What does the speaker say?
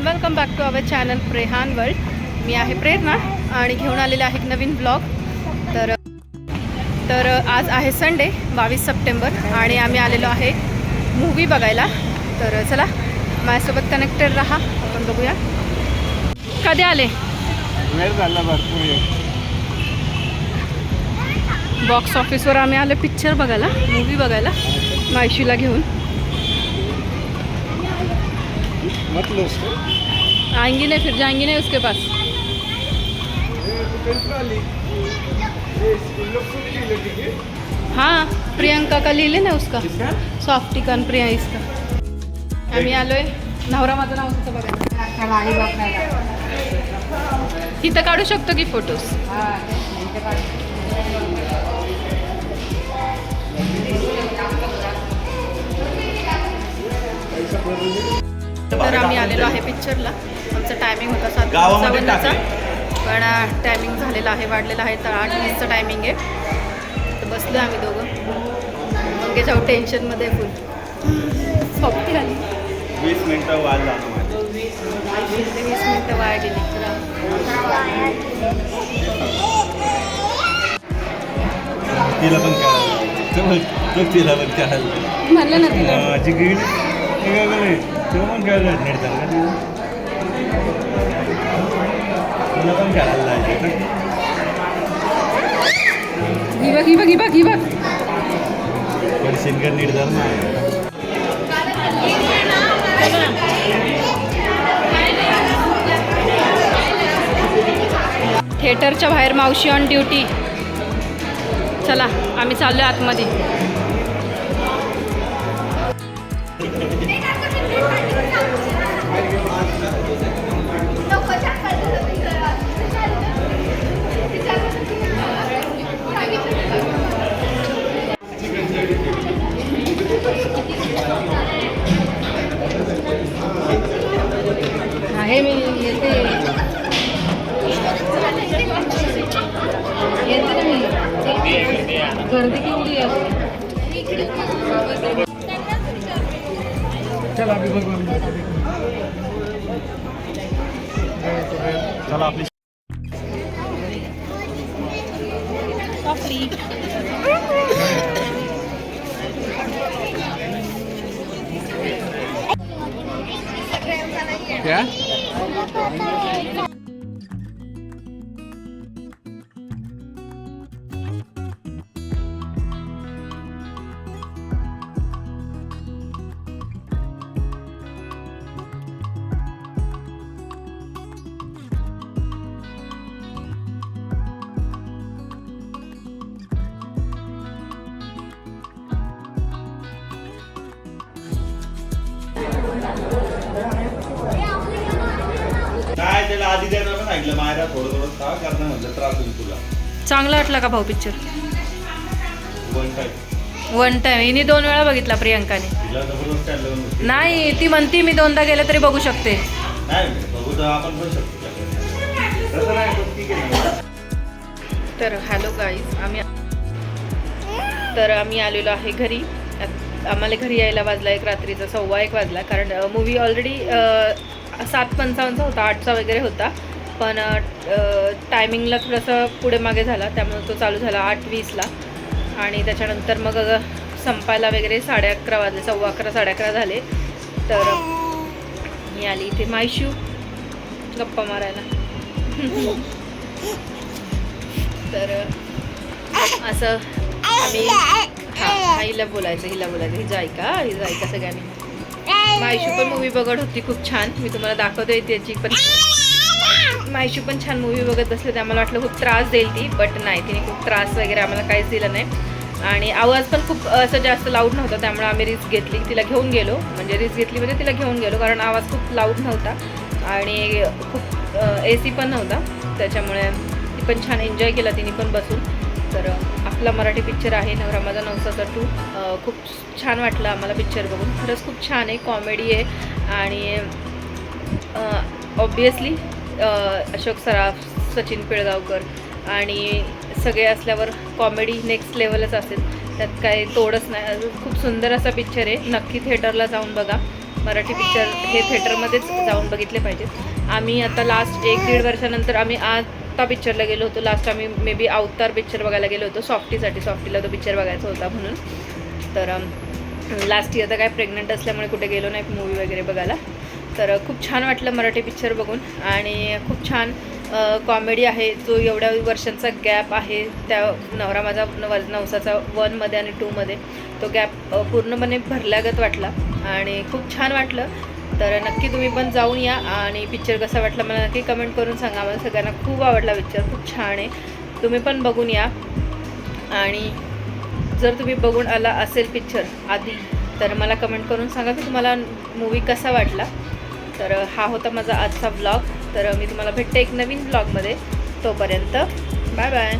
And welcome back to our channel प्रेहान world मी आहे प्रेरणा आणि घेऊन आलेले आहे एक नवीन ब्लॉग तर तर आज आहे संडे बावीस सप्टेंबर आणि आम्ही आलेलो आहे मूवी बघायला. तर चला माझ्यासोबत कनेक्टेड राहा. आपण बघूया. कधी आले. बॉक्स ऑफिसवर आम्ही आलो पिक्चर बघायला मूवी बघायला मायशीला घेऊन. म्हटलं असतं. आएंगी नहीं फिर जाएंगी नहीं उसके पास। हे प्रियंका का लिहिले ना उसका। किसका? सॉफ्टिकन प्रिया इसका। आम्ही आलोय. नवरा माझं नाव तिथं बघायला तिथं काढू शकतो की फोटोज तर आम्ही आलेलो आहे पिक्चरला आमचा टायमिंग होता सात सव्वाचा पण टायमिंग झालेला आहे वाढलेला आहे. तर आठ वीसचं टायमिंग आहे. तर बसलो आम्ही दोघं. मंगेच्या टेन्शनमध्ये फुल सॉफ्टी आली वीस मिनिटं. ते वीस मिनटं वाया गेली. तिला पण तिला पण म्हणलं ना तिला. ಈಗಾಗಲೇ ಶಿವಮೊಗ್ಗ ती बघ ही बघ थिएटरच्या बाहेर मावशी ऑन ड्युटी चला आम्ही चाललो आतमध्ये. आहे मी येते. येते ना मी. गर्दी केवढी आहे. चला आम्ही बघू चला आपली क्या? त्याला आधी द्यायला पण मायरा थोडं थोडं म्हणलं त्रास होईल तुला. चांगला वाटला का भाऊ picture one time one time हिने दोन वेळा बघितला प्रियंकाने. तिला जबरदस्त टाइम लावून होती. नाही ती म्हणती मी दोनदा गेले तरी बघू शकते. नाही बघू तर आपण पण शकतो. तसं नाही पण ठीक आहे. ना. तर हॅलो गाईज आम्ही तर आम्ही आलेलो आहे घरी. आत- आम्हाला घरी यायला वाजला एक रात्रीचा सव्वा एक वाजला कारण मूवी ऑलरेडी सात पंचावन्नचा होता आठचा वगैरे होता. पण टायमिंगला थोडंसं पुढे मागे झाला त्यामुळे तो चालू झाला आठ वीसला. आणि त्याच्यानंतर मग संपायला वगैरे साडे अकरा वाजले सव्वा अकरा साडे अकरा झाले. तर मी आली इथे मायशू गप्पा मारायला. तर असं आम्ही हां हिला बोलायचं हिला बोलायचं. हिजा ऐका हिजा ऐका सगळ्यांनी. मायशू पण मूवी बघत होती खूप छान. मी तुम्हाला दाखवते त्याची पण मायशू पण छान मूवी बघत बसले तर आम्हाला वाटलं खूप त्रास देईल ती बट नाही तिने खूप त्रास वगैरे आम्हाला काहीच दिलं नाही. आणि आवाज पण खूप असं जास्त लाऊड नव्हता त्यामुळे आम्ही रिस्क घेतली. तिला घेऊन गेलो म्हणजे रिस्क घेतली म्हणजे तिला घेऊन गेलो कारण आवाज खूप लाऊड नव्हता. आणि खूप ए सी पण नव्हता त्याच्यामुळे ती पण छान एन्जॉय केला तिने पण बसून. तर आपला मराठी पिक्चर आहे नवरा माझा नवसाचा टू खूप छान वाटलं आम्हाला पिक्चर बघून. खरंच खूप छान आहे कॉमेडी आहे. आणि ऑब्वियसली अशोक सराफ सचिन पिळगावकर आणि सगळे असल्यावर कॉमेडी नेक्स्ट लेवलच असेल. त्यात काही तोडच नाही. खूप सुंदर असा पिक्चर आहे. नक्की थिएटरला जाऊन बघा. मराठी पिक्चर हे थिएटरमध्येच जाऊन बघितले पाहिजेत. आम्ही आता लास्ट एक दीड वर्षानंतर आम्ही आज आत्ता पिक्चरला गेलो होतो. लास्ट आम्ही मे बी अवतार पिक्चर बघायला गेलो होतो. सॉफ्टीसाठी सॉफ्टीला तो पिक्चर बघायचा होता म्हणून. तर लास्ट इयर तर काय प्रेग्नंट असल्यामुळे कुठे गेलो नाही मूवी वगैरे बघायला. तर खूप छान वाटलं मराठी पिक्चर बघून. आणि खूप छान कॉमेडी आहे. जो एवढ्या वर्षांचा गॅप आहे त्या नवरा माझा नव नवसाचा वनमध्ये आणि टूमध्ये तो गॅप पूर्णपणे भरल्यागत वाटला. आणि खूप छान वाटलं. तर नक्की तुम्ही पण जाऊन या आणि पिक्चर कसा वाटला मला नक्की कमेंट करून सांगा. मला सगळ्यांना खूप आवडला पिक्चर खूप छान आहे. तुम्ही पण बघून या. आणि जर तुम्ही बघून आला असेल पिक्चर आधी तर मला कमेंट करून सांगा की तुम्हाला मूवी कसा वाटला. तर हा होता माझा आजचा ब्लॉग तर मी तुम्हाला भेटते एक नवीन ब्लॉगमध्ये तोपर्यंत बाय बाय